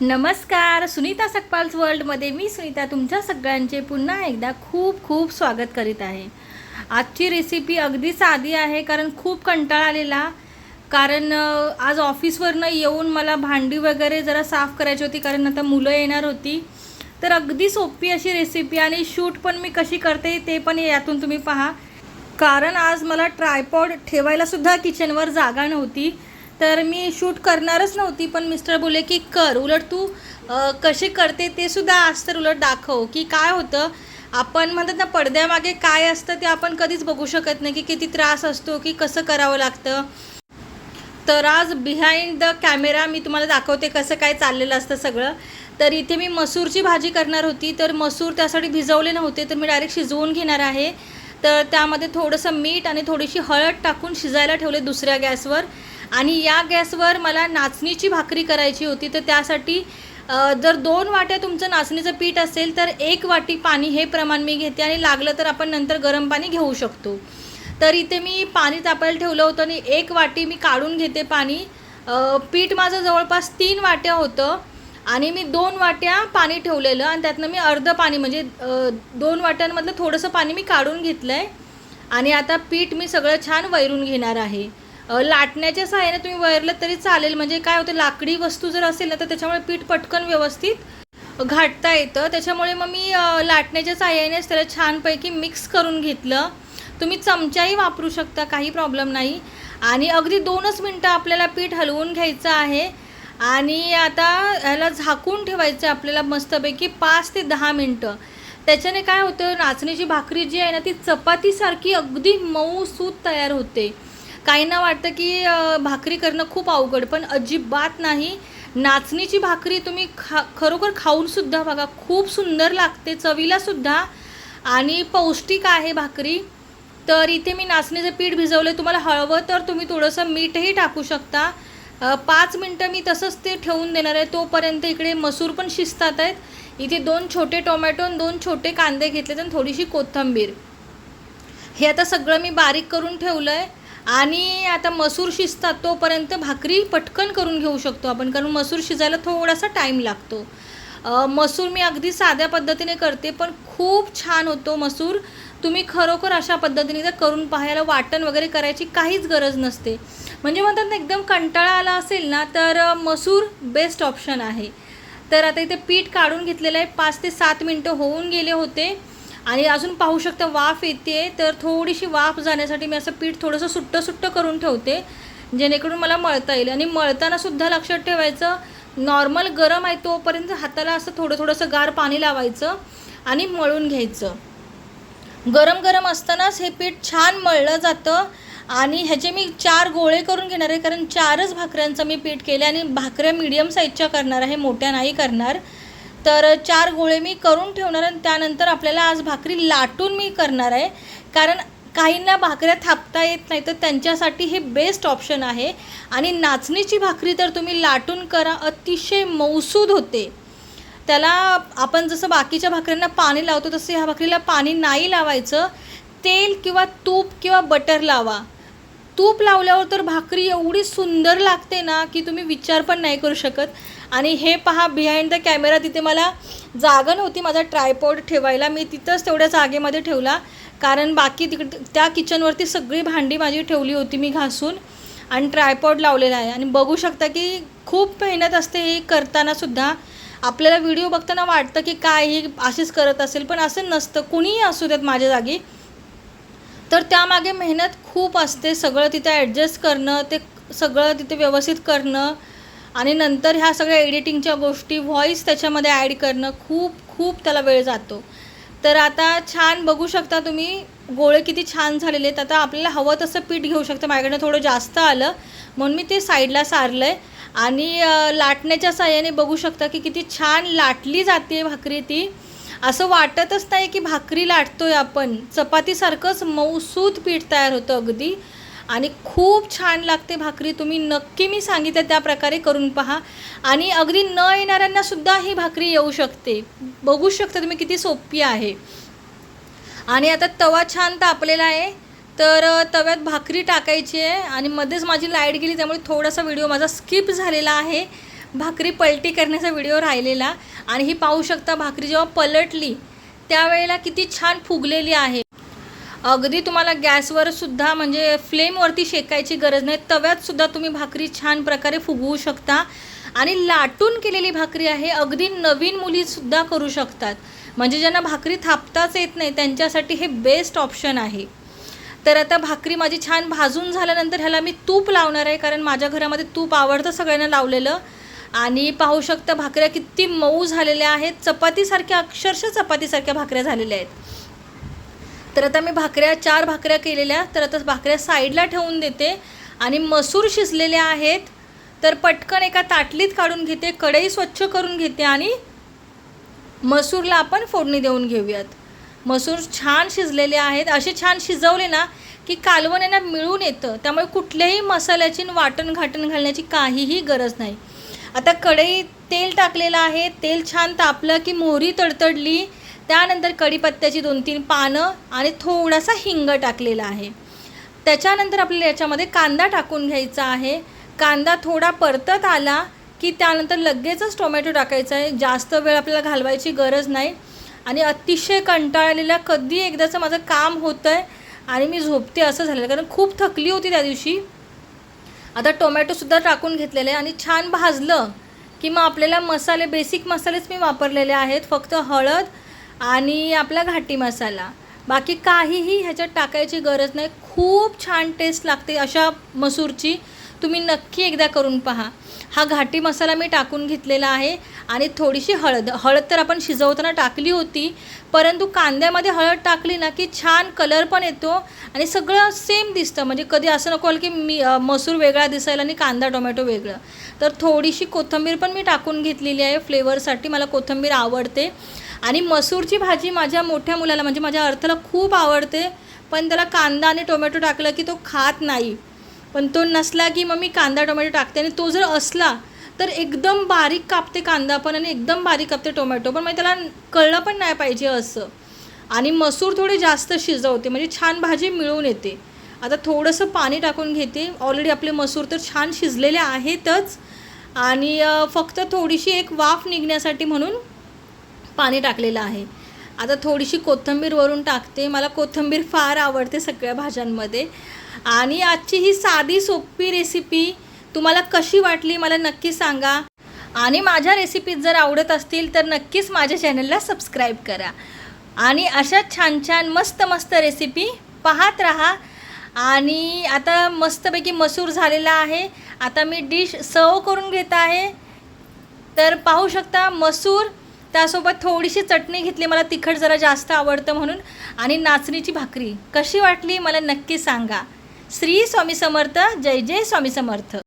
नमस्कार सुनीता सकपाल्स वर्ल्डमध्ये मी सुनीता तुमच्या सगळ्यांचे पुन्हा एकदा खूप खूप स्वागत करीत आहे. आजची रेसिपी अगदी साधी आहे कारण खूप कंटाळा आलेला. कारण आज ऑफिसवरनं येऊन मला भांडी वगैरे जरा साफ करायची होती कारण आता मुलं येणार होती. तर अगदी सोपी अशी रेसिपी आणि शूट पण मी कशी करते ते पण यातून तुम्ही पहा. कारण आज मला ट्रायपॉड ठेवायलासुद्धा किचनवर जागा नव्हती. तर मी शूट करणारच नव्हती पण मिस्टर बोले की कर. उलट तू कसे करते ते सुद्धा आज तर उलट दाखव. की काय होतं आपण म्हणतात ना पडद्यामागे काय असतं ते आपण कधीच बघू शकत नाही की किती त्रास असतो की कसं करावं लागतं. तर आज बिहाइंड द कॅमेरा मी तुम्हाला दाखवते कसं काय चाललेलं असतं सगळं. तर इथे मी मसूरची भाजी करणार होती तर मसूर त्यासाठी भिजवले नव्हते तर मी डायरेक्ट शिजवून घेणार आहे. तर त्यामध्ये थोडंसं मीठ आणि थोडीशी हळद टाकून शिजायला ठेवले दुसऱ्या गॅसवर. आणि या गॅसवर मला नाचणीची भाकरी करायची होती तर त्यासाठी जर दोन वाट्या तुमचं नाचणीचं पीठ असेल तर एक वाटी पाणी हे प्रमाण मी घेते आणि लागलं तर आपण नंतर गरम पाणी घेऊ शकतो. तर इथे मी पाणी तापायला ठेवलं होतं आणि एक वाटी मी काढून घेते पाणी. पीठ माझं जवळपास तीन वाट्या होतं आणि मी दोन वाट्या पाणी ठेवलेलं आणि त्यातनं मी अर्धं पाणी म्हणजे दोन वाट्यांमधलं थोडंसं पाणी मी काढून घेतलं आहे आणि आता पीठ मी सगळं छान वैरून घेणार आहे. लाटण्याच्या सहाय्याने तुम्ही वैरलं तरी चालेल. म्हणजे काय होतं लाकडी वस्तू जर असेल ना तर त्याच्यामुळे पीठ पटकन व्यवस्थित घाटता येतं. त्याच्यामुळे मग मी लाटण्याच्या सहाय्यानेच त्याला छानपैकी मिक्स करून घेतलं. तुम्ही चमचाही वापरू शकता काही प्रॉब्लेम नाही. आणि अगदी दोनच मिनटं आपल्याला पीठ हलवून घ्यायचं आहे. आणि आता ह्याला झाकून ठेवायचं आहे आपल्याला मस्तपैकी पाच ते दहा मिनटं. त्याच्याने काय होतं नाचणीची भाकरी जी आहे ना ती चपातीसारखी अगदी मऊ सूत तयार होते. काहींना वाटतं की भाकरी करणं खूप अवघड पण अजिबात नाही. नाचणीची भाकरी तुम्ही खा खरोखर खाऊनसुद्धा बघा खूप सुंदर लागते चवीलासुद्धा आणि पौष्टिक आहे भाकरी. तर इथे मी नाचणीचं पीठ भिजवलं तुम्हाला हळवं तर तुम्ही थोडंसं मीठही टाकू शकता. पाच मिनटं मी तसंच ते ठेवून देणार आहे तोपर्यंत इकडे मसूर पण शिजतात आहेत. इथे दोन छोटे टोमॅटो आणि दोन छोटे कांदे घेतलेत आणि थोडीशी कोथिंबीर. हे आता सगळं मी बारीक करून ठेवलं आहे आणि आता मसूर शिजतात तोपर्यंत भाकरी पटकन करून घेऊ शकतो आपण कारण मसूर शिजायला थोडासा टाईम लागतो. मसूर मी अगदी साध्या पद्धतीने करते पण खूप छान होतो मसूर. तुम्ही खरोखर अशा पद्धतीने जर करून पाहायला वाटण वगैरे करायची काहीच गरज नसते. म्हणजे म्हणतात ना एकदम कंटाळा आला असेल ना तर मसूर बेस्ट ऑप्शन आहे. तर आता इथे पीठ काढून घेतलेलं आहे पाच ते सात मिनटं होऊन गेले होते. आणि अजून पाहू शकता वाफ येते तर थोडीशी वाफ जाण्यासाठी मी असं पीठ थोडंसं सुट्टं सुट्टं करून ठेवते जेणेकरून मला मळता येईल. आणि मळताना सुद्धा लक्षात ठेवायचं नॉर्मल गरम आहे तोपर्यंत हाताला असं थोडं थोडंसं गार पाणी लावायचं आणि मळून घ्यायचं. गरम गरम असतानाच हे पीठ छान मळलं जातं आणि ह्याचे मी चार गोळे करून घेणार आहे कारण चारच भाकऱ्यांचं मी पीठ केले आणि भाकऱ्या मीडियम साईजच्या करणार आहे मोठ्या नाही करणार. तर चार गोळे मी करून ठेवणार आणि त्यानंतर आपल्याला आज भाकरी लाटून मी करणार आहे. कारण काहींना भाकऱ्या थापता येत नाही तर त्यांच्यासाठी हे बेस्ट ऑप्शन आहे. आणि नाचणीची भाकरी तर तुम्ही लाटून करा अतिशय मौसूद होते. त्याला आपण जसं बाकीच्या भाकऱ्यांना पाणी लावतो तसं ह्या भाकरीला पाणी नाही लावायचं. तेल किंवा तूप किंवा बटर लावा. तूप लावल्यावर तर भाकरी एवढी सुंदर लागते ना की तुम्ही विचार पण नाही करू शकत. आणि हे पहा बिहाइंड द कॅमेरा तिथे मला जागा नव्हती माझा ट्रायपॉड ठेवायला. मी तिथंच तेवढ्या जागेमध्ये ठेवला. कारण बाकी तिकड त्या किचनवरती सगळी भांडी माझी ठेवली होती मी घासून आणि ट्रायपॉड लावलेला आहे. आणि बघू शकता की खूप मेहनत असते हे करतानासुद्धा आपल्याला व्हिडिओ बघताना वाटतं की काय ही अशीच करत असेल पण असं नसतं. कुणीही असू देत माझ्या जागी. तर त्यामागे मेहनत खूप असते. सगळं तिथे ॲडजस्ट करणं ते सगळं तिथे व्यवस्थित करणं आणि नंतर ह्या सगळ्या एडिटिंगच्या गोष्टी व्हॉईस त्याच्यामध्ये ॲड करणं खूप खूप त्याला वेळ जातो. तर आता छान बघू शकता तुम्ही गोळे किती छान झालेले आहेत. आता आपल्याला हवं तसं पीठ घेऊ शकतं. माझ्याकडनं थोडं जास्त आलं म्हणून मी ते साईडला सारलं आहे आणि लाटण्याच्या साह्याने बघू शकता की किती छान लाटली जाते भाकरी ती. असं वाटतच नाही की भाकरी लाटतोय आपण. चपातीसारखंच मऊसूत पीठ तयार होतं अगदी. आणि खूप छान लागते भाकरी. तुम्ही नक्की मी सांगितलं त्या प्रकारे करून पहा. आणि अगदी न येणाऱ्यांना सुद्धा ही भाकरी येऊ शकते. बघू शकता तुम्ही किती सोपी आहे. आणि आता तवा छान तापलेला आहे. तर तव्यात भाकरी टाकायची आहे. आणि मध्येच माझी लाइट गेली त्यामुळे थोडासा व्हिडिओ माझा स्किप झालेला आहे. भाकरी पलटी करण्याचा व्हिडिओ राहिलेला. आणि ही पाहू शकता भाकरी जेव्हा पलटली त्यावेळेला किती छान फुगलेली आहे. अगदी तुम्हाला गॅसवर सुद्धा म्हणजे फ्लेमवरती शेकायची गरज नाही. तव्यात सुद्धा तुम्ही भाकरी छान प्रकारे फुगवू शकता. आणि लाटून केलेली भाकरी आहे अगदी नवीन मुलीसुद्धा करू शकतात. म्हणजे ज्यांना भाकरी थापताच येत नाही त्यांच्यासाठी हे बेस्ट ऑप्शन आहे. तर आता भाकरी माझी छान भाजून झाल्यानंतर ह्याला मी तूप लावणार आहे कारण माझ्या घरामध्ये तूप आवडतं सगळ्यांना लावलेलं. आणि पाहू शकता भाकऱ्या किती मऊ झालेल्या आहेत. चपातीसारख्या अक्षरशः चपातीसारख्या भाकऱ्या झालेल्या आहेत. तर आता मी भाकऱ्या चार भाकऱ्या केलेल्या तर आता भाकऱ्या साईडला ठेवून देते. आणि मसूर शिजलेल्या आहेत. तर पटकन एका ताटलीत काढून घेते कढई स्वच्छ करून घेते आणि मसूरला आपण फोडणी देऊन घेऊयात. मसूर छान शिजलेले आहेत. असे छान शिजवले ना की कालवण यांना मिळून येतं. त्यामुळे कुठल्याही मसाल्याची वाटण घाटण घालण्याची काहीही गरज नाही. आता कढई तेल टाकलेलं आहे. तेल छान तापलं की मोहरी तडतडली. त्यानंतर कढीपत्त्याची दोन तीन पानं आणि थोडासा हिंग टाकलेला आहे. त्याच्यानंतर आपल्याला याच्यामध्ये कांदा टाकून घ्यायचा आहे. कांदा थोडा परतत आला की त्यानंतर लगेचच टोमॅटो टाकायचा आहे. जास्त वेळ आपल्याला घालवायची गरज नाही. आणि अतिशय कंटाळलेल्या कधी एकदाचं माझं काम होतं आहे आणि मी झोपते असं झालेलं कारण खूप थकली होती त्या दिवशी. आता टोमॅटोसुद्धा टाकून घेतलेले आणि छान भाजलं की मग आपल्याला मसाले बेसिक मसालेच मी वापरलेले आहेत. फक्त हळद आणि आपला घाटी मसाला. बाकी काहीही ह्याच्यात टाकायची गरज नाही. खूप छान टेस्ट लागते अशा मसूरची. तुम्ही नक्की एकदा करून पहा. हा घाटी मसाला मी टाकून घेतलेला आहे आणि थोडीशी हळद. हळद तर आपण शिजवताना टाकली होती परंतु कांद्यामध्ये हळद टाकली ना की छान कलर पण येतो आणि सगळं सेम दिसतं. म्हणजे कधी असं नको की मी मसूर वेगळा दिसायला आणि कांदा टोमॅटो वेगळं. तर थोडीशी कोथिंबीर पण मी टाकून घेतलेली आहे फ्लेवरसाठी मला कोथिंबीर आवडते. आणि मसूरची भाजी माझ्या मोठ्या मुलाला म्हणजे माझ्या अर्थाला खूप आवडते पण त्याला कांदा आणि टोमॅटो टाकलं की तो खात नाही. पण तो नसला की मग मी कांदा टोमॅटो टाकते आणि तो जर असला तर एकदम बारीक कापते कांदा पण आणि एकदम बारीक कापते टोमॅटो पण मग त्याला कळलं पण नाही पाहिजे असं. आणि मसूर थोडी जास्त शिजवते म्हणजे छान भाजी मिळून येते. आता थोडंसं पाणी टाकून घेते. ऑलरेडी आपले मसूर तर छान शिजलेले आहेतच. आणि फक्त थोडीशी एक वाफ निघण्यासाठी म्हणून पाणी टाकलेलं आहे. आता थोडीशी कोथिंबीर वरून टाकते. मला कोथिंबीर फार आवडते सगळ्या भाज्यांमध्ये. आणि आजची ही साधी सोपी रेसिपी तुम्हाला कशी वाटली मला नक्की सांगा. आणि माझ्या रेसिपीज जर आवडत असतील तर नक्कीच माझ्या चॅनलला सबस्क्राईब करा. आणि अशा छान छान मस्त मस्त रेसिपी पाहत राहा. आणि आता मस्तपैकी मसूर झालेला आहे. आता मी डिश सर्व करून घेत आहे. तर पाहू शकता मसूर त्यासोबत थोडीशी चटणी घेतली. मला तिखट जरा जास्त आवडतं म्हणून. आणि नाचणीची भाकरी. कशी वाटली? मला नक्की सांगा. श्री स्वामी समर्थ. जय जय स्वामी समर्थ.